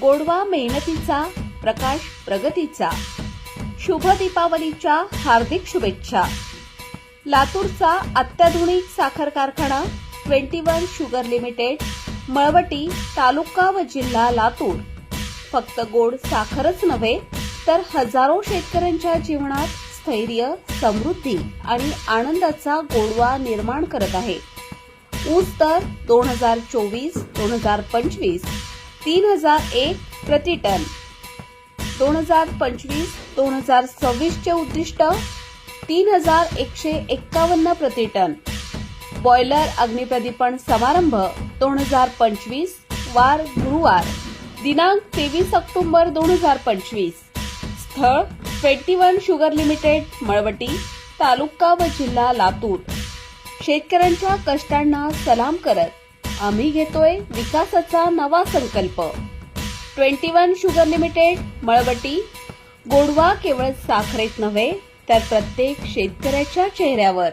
गोडवा मेहनतीचा प्रकाश प्रगतीचा. शुभ दीपावलीच्या हार्दिक शुभेच्छा. लातूरचा अत्याधुनिक साखर कारखाना twenty one sugar limited Malwati taluka व जिल्हा लातूर. फक्त गोड साखरच नव्हे तर हजारो शेतकऱ्यांच्या जीवनात स्थैर्य समृद्धी आणि आनंदाचा गोडवा निर्माण करत आहे. ऊस तर दोन हजार चोवीस दोन हजार पंचवीस तीन हजार एक प्रति टन. दोन हजार पंचवीस दोन हजार सव्वीसचे उद्दिष्ट तीन हजार एकशे एक्कावन्न प्रति टन. बॉयलर अग्निप्रदीपण समारंभ दोन हजार पंचवीस वार गुरुवार दिनांक तेवीस ऑक्टोबर दोन हजार पंचवीस. स्थळ twenty one sugar limited Malwati taluka व जिल्हा लातूर. शेतकऱ्यांच्या कष्टांना सलाम करत आम्ही घेतोय विकासाचा नवा संकल्प. Twenty one sugar limited Malwati. गोडवा केवळ साखरेत नव्हे तर प्रत्येक शेतकऱ्याच्या चेहऱ्यावर.